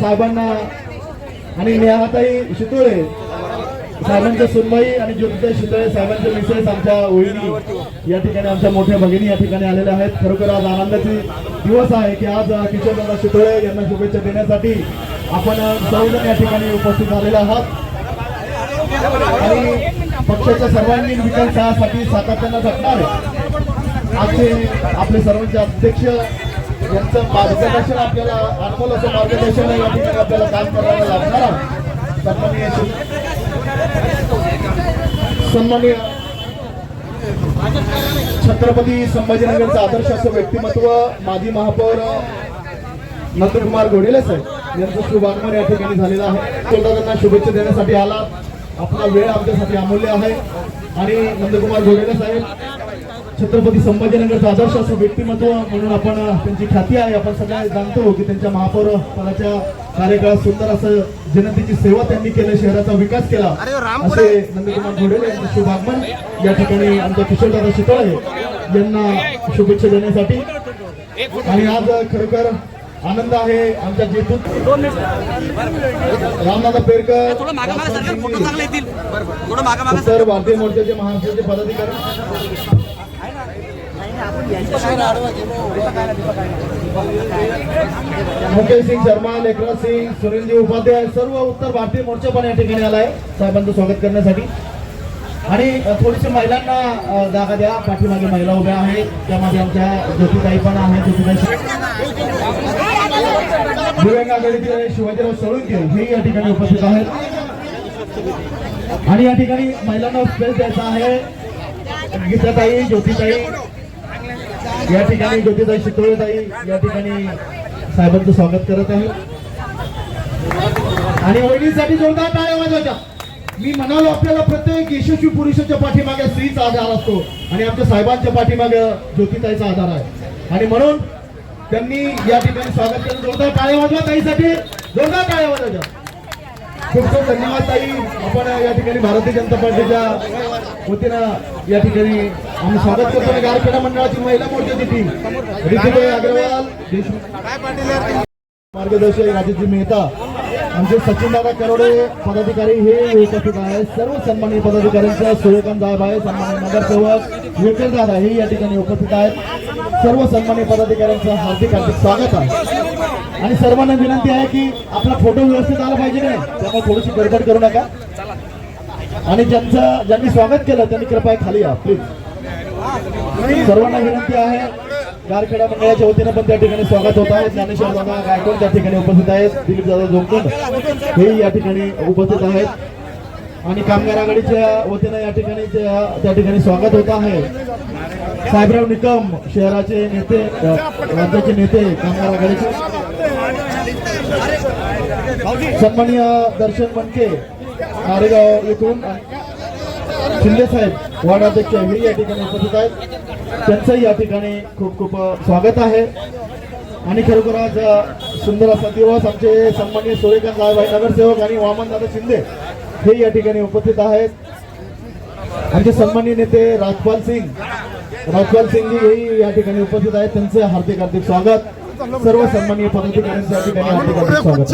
साहेबांना आणि नेहाताई शितोळे साहेबांच्या सुनबाई आणि ज्योतिताई शितोळे साहेबांचे मिसेस आमच्या ओळीनी या ठिकाणी आमच्या मोठ्या भगिनी या ठिकाणी आलेल्या आहेत. खरोखर आज आनंदाची दिवस आहे की आज किशोरदादा शितोळे यांना शुभेच्छा देण्यासाठी आपण सर्वजण या ठिकाणी उपस्थित झालेले आहात. आणि पक्षाच्या सर्वांगीण विकासासाठी सातत्यानं झटणार आजचे आपले सर्वांचे अध्यक्ष यांचं मार्गदर्शन आपल्याला अनमोल असं मार्गदर्शन या ठिकाणी आपल्याला काम करायला लागणार आहे. सन्माननीय सन्माननीय छत्रपती संभाजीनगरचं आदर्श असं व्यक्तिमत्व माजी महापौर नंदकुमार घोडेले साहेब यांचं शुभागमन या ठिकाणी झालेलं आहे. तोंडा त्यांना शुभेच्छा देण्यासाठी आला आपला वेळ आमच्यासाठी अमूल्य आहे. आणि नंदकुमार घोडेले साहेब छत्रपती संभाजीनगरचं आदर्श असं व्यक्तिमत्व म्हणून आपण त्यांची ख्याती आहे. आपण सगळे जाणतो की त्यांच्या महापौर पदाच्या कार्यकाळात सुंदर असं जनतेची सेवा त्यांनी केलं शहराचा विकास केला. असे नंदकुमार घोडेले यांचं शुभागमन या ठिकाणी आमच्या किशोरदादा शितोळे यांना शुभेच्छा देण्यासाठी. आणि आज खरोखर आनंद आहे आमच्या जेतून रामदादा पेरकर थोडं मागा मागा सरकार फोटो चांगले येतील. थोडं मागा मागा उत्तर भारतीय मोर्चाचे महाराष्ट्राचे पदाधिकारी. मुकेश सिंग शर्मा लेखराज सिंग सुनीलजी उपाध्याय सर्व उत्तर भारतीय मोर्चा पण या ठिकाणी आलाय. साहेबांचं स्वागत करण्यासाठी. आणि थोडीशी महिलांना जागा द्या. पाठीमागे महिला उभ्या आहेत. त्यामध्ये आमच्या ज्योतिताई पण आहेत. ज्योतिताई दिव्यांग आघाडीचे शिवाजीराव सोळंके हे या ठिकाणी उपस्थित आहेत. आणि या ठिकाणी महिलांना स्पेस द्यायचा आहे. गीताताई ज्योतिताई या ठिकाणी ज्योतिदाई शितोळेताई या ठिकाणी साहेबांचं स्वागत करत आहे. आणि वहिनीसाठी जोरदार टाळ्या वाजवायच्या. मी म्हणालो आपल्याला प्रत्येक यशस्वी पुरुषाच्या पाठीमागे स्त्रीचा आधार असतो आणि आमच्या साहेबांच्या पाठीमागे ज्योतिताईचा आधार आहे. आणि म्हणून त्यांनी या ठिकाणी स्वागत केलं. जोरदार टाळ्या वाजवा ताईसाठी. जोरदार टाळ्या वाजवायच्या. खूप खूप धन्यवाद ताई. आपण या ठिकाणी भारतीय जनता पार्टीच्या वतीनं या ठिकाणी आम्ही स्वागत करतो. आणि गारखेडा मंडळाची महिला मोर्चाची टीम ऋतुबाई अग्रवाल मार्गदर्शक राजेशजी मेहता. आमचे सचिन दादा करोडे पदाधिकारी हे उपस्थित आहेत. सर्व सन्माननीय पदाधिकाऱ्यांचा सूर्यकांत साहेब आहे सन्माननीय नगरसेवक विठ्ठल दादा हे या ठिकाणी उपस्थित आहेत. सर्व सन्मान्य पदाधिकाऱ्यांचं हार्दिक हार्दिक स्वागत आहे. आणि सर्वांना विनंती आहे की आपला फोटो व्यवस्थित आला पाहिजे नाही? त्यामुळे थोडीशी गडबड करू नका. आणि ज्यांचं ज्यांनी स्वागत केलं त्यांनी कृपया खाली या प्लीज सर्वांना विनंती आहे. गारखेडा मंडळाच्या वतीनं पण त्या ठिकाणी स्वागत होत आहे. ज्ञानेश्वर दादा गायकवाड त्या ठिकाणी उपस्थित आहेत. दिलीप दादा जोंकड हे या ठिकाणी उपस्थित आहेत. आणि कामगार आघाडीच्या वतीनं या ठिकाणी त्या- ठिकाणी स्वागत होत आहे. साहेबराव निकम शहराचे नेते राज्याचे नेते कामगार आघाडीचे. सन्माननीय दर्शन मनके नारेगाव येथून. शिंदे साहेब वार्ड अध्यक्ष हे या ठिकाणी उपस्थित आहेत. त्यांचंही या ठिकाणी खूप खूप स्वागत आहे. आणि खरोखर आज सुंदर असा दिवस आमचे सन्माननीय सूर्यकांत साहेब आहे नगरसेवक आणि वामनदादा शिंदे. हे या ठिकाणी उपस्थित आहेत. आमचे सन्माननीय नेते राजपाल सिंग. राजपाल सिंग हेही या ठिकाणी उपस्थित आहेत. त्यांचं हार्दिक हार्दिक स्वागत. सर्व सन्माननीय पदाधिकाऱ्यांचं या ठिकाणी हार्दिक हार्दिक स्वागत.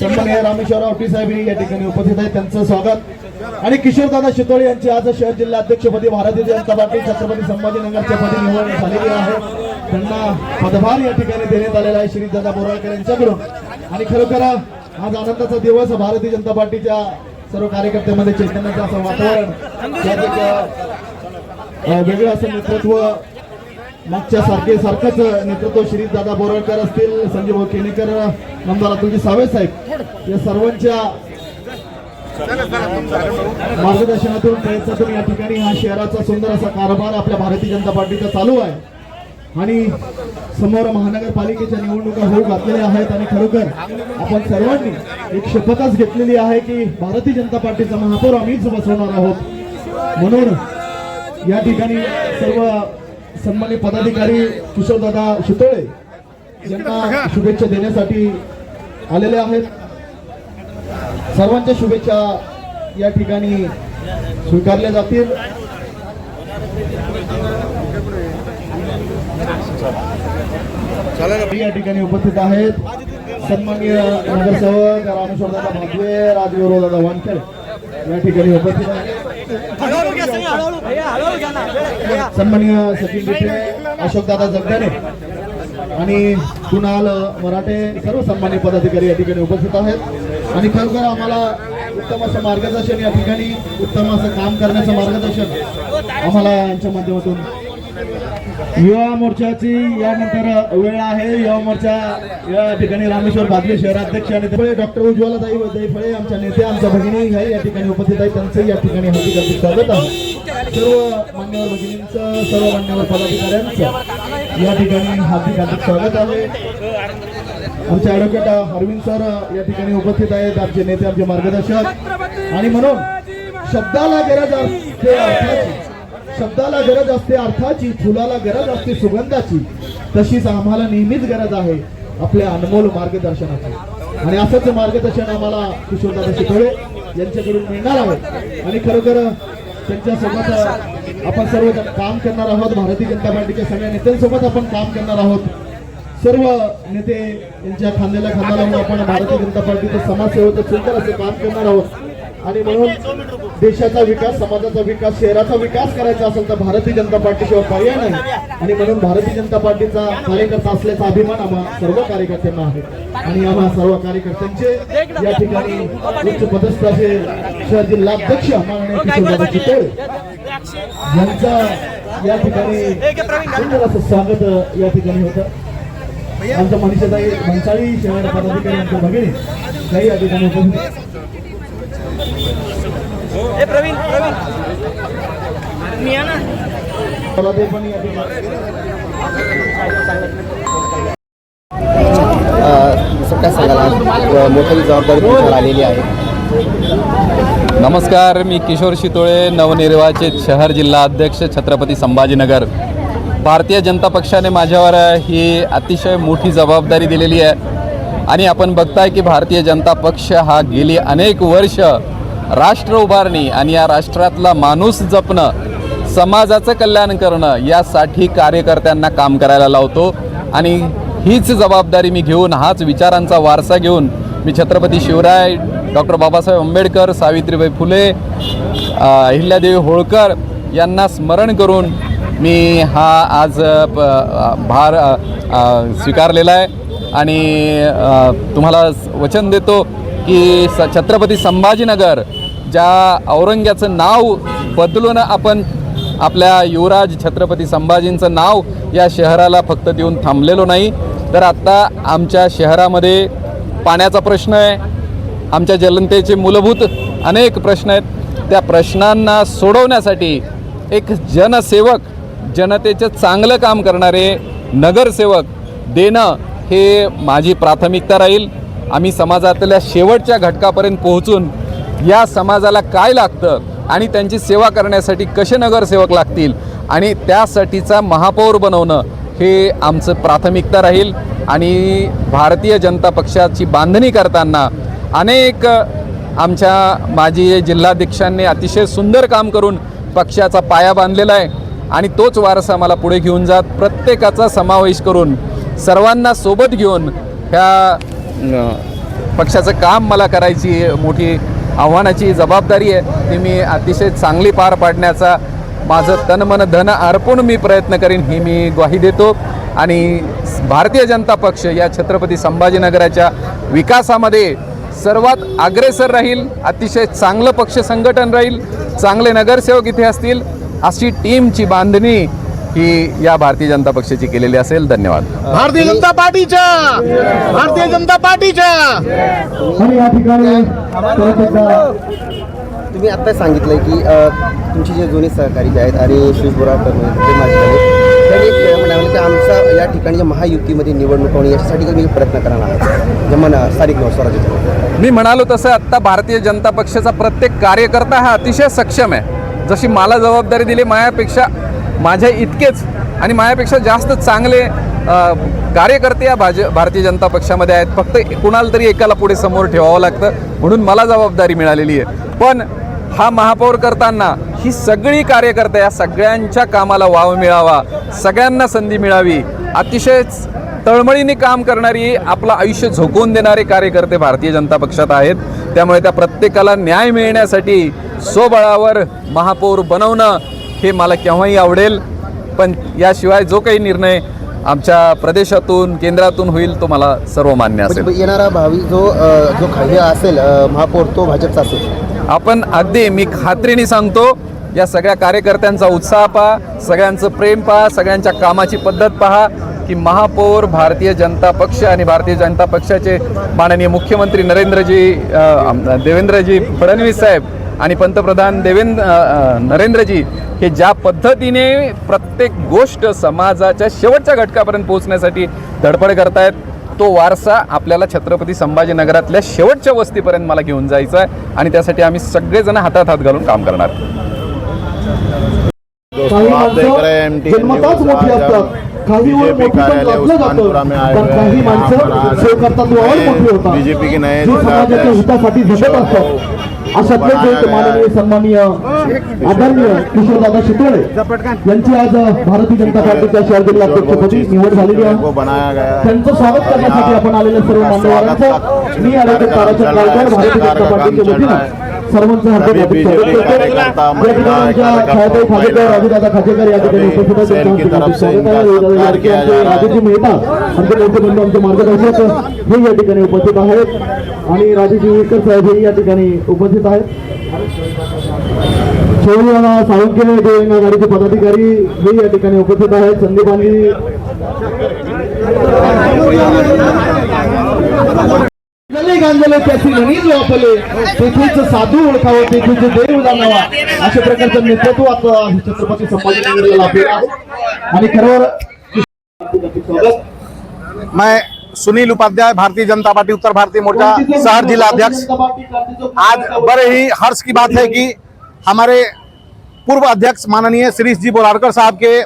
सन्माननीय रामेश्वर आवटी साहेब हे या ठिकाणी उपस्थित आहेत. त्यांचं स्वागत. आणि किशोरदादा शितोळे यांची आज शहर जिल्हा अध्यक्षपदी भारतीय जनता पार्टी छत्रपती संभाजीनगरच्या पदी निवड झालेली आहे. त्यांना पदभार या ठिकाणी देण्यात आलेला आहे. श्रीदादा बोराळकर यांच्याकडून. आणि खरोखर आज आनंदाचा दिवस भारतीय जनता पार्टीच्या सर्व कार्यकर्त्यांमध्ये चैतन्याचं असं वातावरण वेगळं असं नेतृत्व मागच्या सारखे सारखंच नेतृत्व श्री दादा बोरळकर असतील संजय भाऊ केणेकर नंबर अतुलजी सावे साहेब या सर्वांच्या मार्गदर्शनातून प्रयत्नातून या ठिकाणी हा शहराचा सुंदर असा कारभार आपल्या भारतीय जनता पार्टीचा चालू आहे. आणि समोर महानगरपालिकेच्या निवडणुका होऊ घातलेल्या आहेत आणि खरोखर आपण सर्वांनी एक शपथच घेतलेली आहे की भारतीय जनता पार्टीचा महापौर आम्हीच बसवणार आहोत. म्हणून या ठिकाणी सर्व सन्मान्य पदाधिकारी किशोरदादा शितोळे यांना शुभेच्छा देण्यासाठी आलेले आहेत. सर्वांच्या शुभेच्छा या ठिकाणी स्वीकारल्या जातील. या ठिकाणी उपस्थित आहेत सन्माननीय नगरसेवक रामेश्वरदादा भागवे राजगुरुदादा वानखेड. या ठिकाणी उपस्थित आहेत. सन्माननीय सचिन बिटे अशोकदादा जगदाने आणि कुणाल मराठे सर्व सन्मान्य पदाधिकारी या ठिकाणी उपस्थित आहेत. आणि खरोखर आम्हाला उत्तम असं मार्गदर्शन या ठिकाणी उत्तम असं काम करण्याचं मार्गदर्शन आम्हाला यांच्या माध्यमातून युवा मोर्चाची यानंतर वेळ आहे. युवा मोर्चा या ठिकाणी रामेश्वर भागले शहराध्यक्ष आणि ते डॉक्टर उज्ज्वला ताई फळे आमच्या नेत्या आमच्या भगिनी ह्या या ठिकाणी उपस्थित आहेत. त्यांचं या ठिकाणी हार्दिक हार्दिक स्वागत आहे. सर्व मान्यवर भगिनींचं सर्व मान्यवर पदाधिकाऱ्यांचं या ठिकाणी हार्दिक हार्दिक स्वागत आहे. आमचे ॲडव्होकेट अरविंद सर या ठिकाणी उपस्थित आहेत. आमचे नेते आमचे मार्गदर्शक. आणि म्हणून शब्दाला गरज असते शब्दाला गरज असते अर्थाची फुलाला गरज असते सुगंधाची तशीच आम्हाला नेहमीच गरज आहे आपल्या अनमोल मार्गदर्शनाची. आणि असंच मार्गदर्शन आम्हाला किशोरदादा शिकवले यांच्याकडून मिळणार आहे. आणि खरोखर त्यांच्यासोबत आपण सर्व काम करणार आहोत. भारतीय जनता पार्टीच्या सगळ्या नेत्यांसोबत आपण काम करणार आहोत. सर्व नेते यांच्या खांद्याला खांदा लावून आपण भारतीय जनता पार्टीचं समाजसेवेचं सुंदर असं काम करणार आहोत. आणि म्हणून देशाचा विकास समाजाचा विकास शहराचा विकास करायचा असेल तर भारतीय जनता पार्टीशिवाय पर्याय नाही. आणि म्हणून भारतीय जनता पार्टीचा कार्यकर्ता असल्याचा अभिमान आम्हा सर्व कार्यकर्त्यांना आहे. आणि आम्हा सर्व कार्यकर्त्यांचे या ठिकाणी उच्च पदस्थ असे शहर जिल्हाध्यक्ष माननीय यांचा या ठिकाणी असं स्वागत या ठिकाणी होतं. आमच्या मनीषाताई भन्साळी शहर पदाधिकारी आमच्या भगिनी काही या ठिकाणी उपस्थित ए प्रवीण प्रवीण. मी आहे ना. काय मोठी जबाबदारी तुमच्यावर आलेली आहे नमस्कार मी किशोर शितोळे नवनिर्वाचित शहर जिल्हा अध्यक्ष छत्रपती संभाजीनगर. भारतीय जनता पक्षाने माझ्यावर ही अतिशय मोठी जबाबदारी दिलेली आहे. आणि आपण बघताय की भारतीय जनता पक्ष हा गेली अनेक वर्ष राष्ट्र उभारणी आणि या राष्ट्रातला माणूस जपणं समाजाचं कल्याण करणं यासाठी कार्यकर्त्यांना काम करायला लावतो. आणि हीच जबाबदारी मी घेऊन हाच विचारांचा वारसा घेऊन मी छत्रपती शिवराय डॉक्टर बाबासाहेब आंबेडकर सावित्रीबाई फुले अहिल्यादेवी होळकर यांना स्मरण करून मी हा आज प- भार स्वीकारलेला आहे. आणि तुम्हाला वचन देतो. की स छत्रपती संभाजीनगर ज्या औरंग्याचं नाव बदलून आपण आपल्या युवराज छत्रपती संभाजींचं नाव या शहराला फक्त देऊन थांबलेलो नाही. तर आत्ता आमच्या शहरामध्ये पाण्याचा प्रश्न आहे. आमच्या जनतेचे मूलभूत अनेक प्रश्न आहेत. त्या प्रश्नांना सोडवण्यासाठी एक जनसेवक जनतेचं चांगलं काम करणारे नगरसेवक देणं हे माझी प्राथमिकता राहील. आम्ही समाजातल्या शेवटच्या घटकापर्यंत पोहोचून या समाजाला काय लागतं आणि त्यांची सेवा करण्यासाठी कसे नगरसेवक लागतील आणि त्यासाठीचा महापौर बनवणं हे आमचं प्राथमिकता राहील. आणि भारतीय जनता पक्षाची बांधणी करताना अनेक आमच्या माजी जिल्हाध्यक्षांनी अतिशय सुंदर काम करून पक्षाचा पाया बांधलेला आहे. आणि तोच वारसा मला पुढे घेऊन जात. प्रत्येकाचा समावेश करून सर्वांना सोबत घेऊन ह्या पक्षाचं काम मला करायची मोठी आव्हानाची जबाबदारी आहे. ती मी अतिशय चांगली पार पाडण्याचा माझं तनमन धन अर्पून मी प्रयत्न करीन ही मी ग्वाही देतो. आणि भारतीय जनता पक्ष या छत्रपती संभाजीनगराच्या विकासामध्ये सर्वात अग्रेसर राहील अतिशय चांगलं पक्ष संघटन राहील चांगले नगरसेवक इथे असतील अशी टीमची बांधणी ही या भारतीय जनता पक्षाची केलेली असेल धन्यवाद. भारतीय जनता पार्टीच्या भारतीय जनता पार्टीच्या. आणि या ठिकाणी परत एकदा तुम्ही आता सांगितलं की तुमचे जे जुने सहकारी जे आहेत आणि सुरेश बोराकर ते माझे त्यांनी म्हणाले की आमचा या ठिकाणी महायुतीमध्ये निवडणूक होणे याच्यासाठी मी प्रयत्न करणार आहोत जे मन स्थानिक स्वराज्य मी म्हणालो तसं आत्ता भारतीय जनता पक्षाचा प्रत्येक कार्यकर्ता हा अतिशय सक्षम आहे. जशी मला जबाबदारी दिली माझ्यापेक्षा माझ्या इतकेच आणि माझ्यापेक्षा जास्त चांगले कार्यकर्ते या भाज भारतीय जनता पक्षामध्ये आहेत. फक्त कुणाला तरी एकाला पुढे समोर ठेवावं लागतं म्हणून मला जबाबदारी मिळालेली आहे. पण हा महापौर करताना ही सगळी कार्यकर्ते या सगळ्यांच्या कामाला वाव मिळावा सगळ्यांना संधी मिळावी अतिशय तळमळीने काम करणारी आपलं आयुष्य झोकवून देणारे कार्यकर्ते भारतीय जनता पक्षात आहेत. त्यामुळे त्या प्रत्येकाला न्याय मिळण्यासाठी स्वबळावर महापौर बनवणं हे मला केव्हाही आवडेल पण याशिवाय जो काही निर्णय आमच्या प्रदेशातून केंद्रातून होईल तो मला सर्व मान्य असेल. म्हणजे येणारा भावी जो जो खाली असेल महापौर तो भाजपचा असेल. आपण अगदी मी खात्रीने सांगतो या सगळ्या कार्यकर्त्यांचा उत्साह पहा सगळ्यांचं प्रेम पहा सगळ्यांच्या कामाची पद्धत पहा की महापौर भारतीय जनता पक्ष आणि भारतीय जनता पक्षाचे माननीय मुख्यमंत्री नरेंद्रजी देवेंद्रजी फडणवीस साहेब आणि पंतप्रधान देवेंद्र नरेंद्रजी हे ज्या पद्धतीने प्रत्येक गोष्ट समाजाच्या शेवटच्या घटकापर्यंत पोहोचण्यासाठी धडपड करतायत तो वारसा आपल्याला छत्रपती संभाजीनगरातल्या शेवटच्या वस्तीपर्यंत मला घेऊन जायचा आहे आणि त्यासाठी आम्ही सगळेजण हातात हात घालून काम करणार मोठी होतात. बीजेपी के नए अशातलेच एक माननीय सन्माननीय आदरणीय किशोरदादा शितोळे यांची आज भारतीय जनता पार्टीच्या शहर जिल्हा अध्यक्षपदी निवड झालेली आहे. त्यांचं स्वागत करण्यासाठी आपण आलेल्या सर्व मान्यवरांचं. मी आलोय ताराचंद भारतीय जनता पार्टीच्या वतीनं सर्वांचं खाजेकर राजूदादा खाजेकर या ठिकाणी उपस्थित मेहता आमचे मोठे बंधू आमचे मार्गदर्शक हे या ठिकाणी उपस्थित आहेत. आणि राजेशजी विकर साहेब हे या ठिकाणी उपस्थित आहेत. शिवराणा साळुंके देवेंद्र गाडीचे पदाधिकारी हे या ठिकाणी उपस्थित आहेत. संदीपानी गले गांजले त्याची नणीच वापरले तेथेच साधू ओळखावं तेथेच देव जाणावा. अशा प्रकारचं नेतृत्व आता छत्रपती संभाजीनगरला लाभलेलं आहे. आणि खरं मैं सुनील उपाध्याय भारतीय जनता पार्टी उत्तर भारतीय मोर्चा शहर जिला अध्यक्ष। आज बड़े ही हर्ष की बात है कि हमारे पूर्व अध्यक्ष माननीय श्री जी बोरारकर साहब के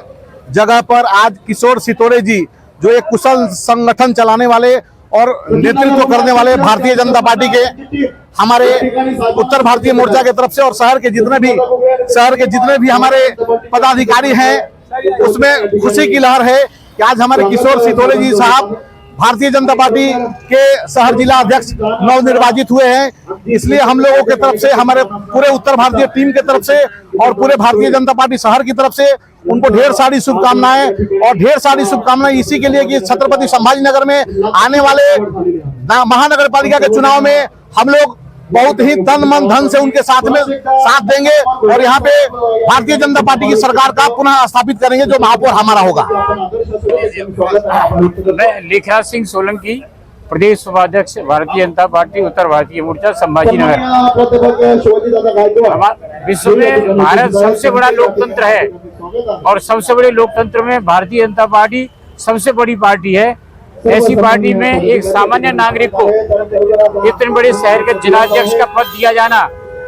जगह पर आज किशोर सितोरे जी जो एक कुशल संगठन चलाने वाले और नेतृत्व करने वाले भारतीय जनता पार्टी के हमारे उत्तर भारतीय मोर्चा के तरफ़ से और शहर के जितने भी शहर के जितने भी हमारे पदाधिकारी हैं, उसमें खुशी की लहर है कि आज हमारे किशोर सितोले जी साहब भारतीय जनता पार्टी के शहर जिला अध्यक्ष नवनिर्वाचित हुए हैं। इसलिए हम लोगों के तरफ़ से, हमारे पूरे उत्तर भारतीय टीम के तरफ़ से और पूरे भारतीय जनता पार्टी शहर की तरफ़ से उनको ढेर सारी शुभकामनाएँ और ढेर सारी शुभकामनाएँ इसी के लिए कि छत्रपति संभाजी नगर में आने वाले महानगर पालिका के चुनाव में हम लोग बहुत ही तन मन धन से उनके साथ में साथ देंगे और यहाँ पे भारतीय जनता पार्टी की सरकार का पुनः स्थापित करेंगे जो महापौर हमारा होगा। मैं लेखराज सिंह सोलंकी, प्रदेश उपाध्यक्ष, भारतीय जनता पार्टी, उत्तर भारतीय मोर्चा, संभाजीनगर। हमा- विश्व में भारत सबसे बड़ा लोकतंत्र है और सबसे बड़े लोकतंत्र में भारतीय जनता पार्टी सबसे बड़ी पार्टी है। ऐसी पार्टी में एक सामान्य नागरिक को इतने बड़े शहर के जिलाध्यक्ष का पद दिया जाना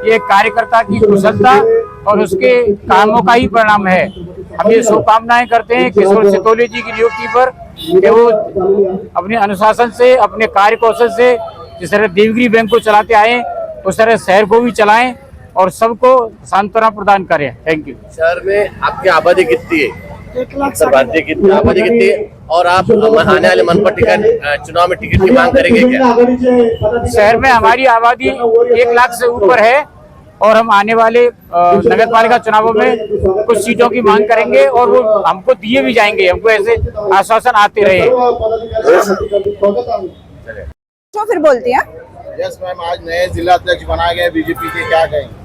ये कार्यकर्ता की कुशलता और उसके कामों का ही परिणाम है। हम ये शुभकामनाएँ करते हैं किशोर सितोले जी की नियुक्ति पर कि वो अपने अनुशासन से अपने कार्य कौशल से जिस तरह देवगिरी बैंक को चलाते आए उस तरह शहर को भी चलाएँ और सबको सांत्वना प्रदान करें। थैंक यू शहर में आपकी आबादी कितनी है? कितनी और आप आने वाले मनपा टिकट चुनाव में टिकट की मांग करेंगे क्या? शहर में हमारी आबादी एक लाख से ऊपर है और हम आने वाले नगर पालिका चुनावों में कुछ सीटों की मांग करेंगे और वो हमको दिए भी जाएँगे हमको ऐसे आश्वासन आते रहे। तो फिर बोलती हैं। यस मैम आज नए जिला अध्यक्ष बनाए गए बीजेपी के क्या कहेंगे?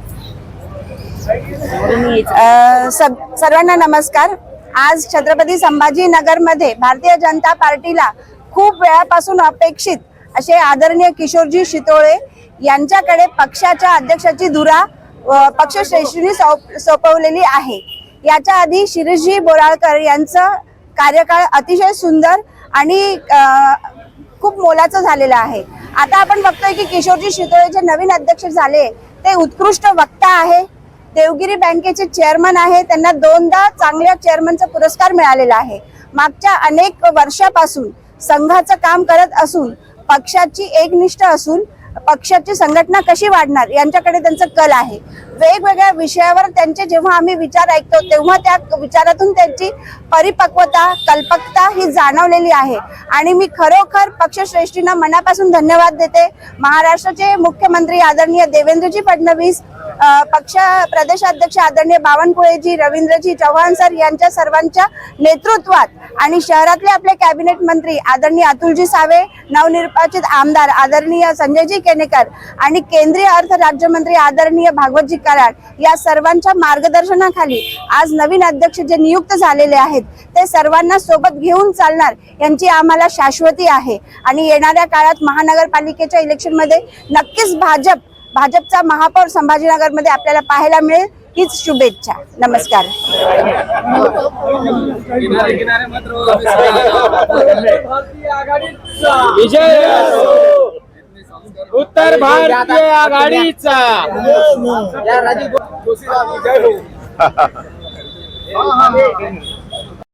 सब सर्वांना नमस्कार। आज छत्रपती संभाजीनगरमध्ये भारतीय जनता पार्टीला खूप वेळापासून अपेक्षित असे आदरणीय किशोरजी शितोळे यांच्याकडे पक्षाच्या अध्यक्षाची धुरा अ, पक्षश्रेष्ठींनी सोप सोपवलेली आहे. याच्या आधी शिरीषजी बोराळकर यांचं कार्यकाळ अतिशय सुंदर आणि खूप मोलाचं झालेलं आहे. आता आपण बघतोय की किशोरजी शितोळे जे नवीन अध्यक्ष झाले ते उत्कृष्ट वक्ता आहे. देवगिरी बँकेचे चेअरमन आहे. त्यांना दोनदा चांगल्या चेअरमनचा पुरस्कार मिळालेला आहे. मागच्या अनेक वर्षापासून संघाचं काम करत असून पक्षाची एकनिष्ठ असून पक्षाची संघटना कशी वाढणार यांच्याकडे त्यांचं कल आहे. वेगवेगळ्या विषयावर त्यांचे जेव्हा आम्ही विचार ऐकतो तेव्हा त्या विचारातून त्यांची परिपक्वता कल्पकता ही जाणवलेली आहे. आणि मी खरोखर पक्षश्रेष्ठींना मनापासून धन्यवाद देते. महाराष्ट्राचे मुख्यमंत्री आदरणीय देवेंद्रजी फडणवीस पक्ष प्रदेशाध्यक्ष आदरणीय बावनकुळेजी रवींद्रजी चव्हाण सर यांच्या सर्वांच्या नेतृत्वात आणि शहरातले आपले कॅबिनेट मंत्री आदरणीय अतुलजी सावे नवनिर्वाचित आमदार आदरणीय संजयजी केनेकर आणि केंद्रीय अर्थ राज्यमंत्री आदरणीय भागवतजी कराड या सर्वांच्या मार्गदर्शनाखाली आज नवीन अध्यक्ष जे नियुक्त झालेले आहेत ते सर्वांना सोबत घेऊन चालणार यांची आम्हाला शाश्वती आहे. आणि येणाऱ्या काळात महानगरपालिकेच्या इलेक्शनमध्ये नक्कीच भाजप भाजपचा महापौर संभाजीनगरमध्ये आपल्याला पाहायला मिळेल. हीच शुभेच्छा. नमस्कार. विजय उत्तर भारतीय आघाडीचा.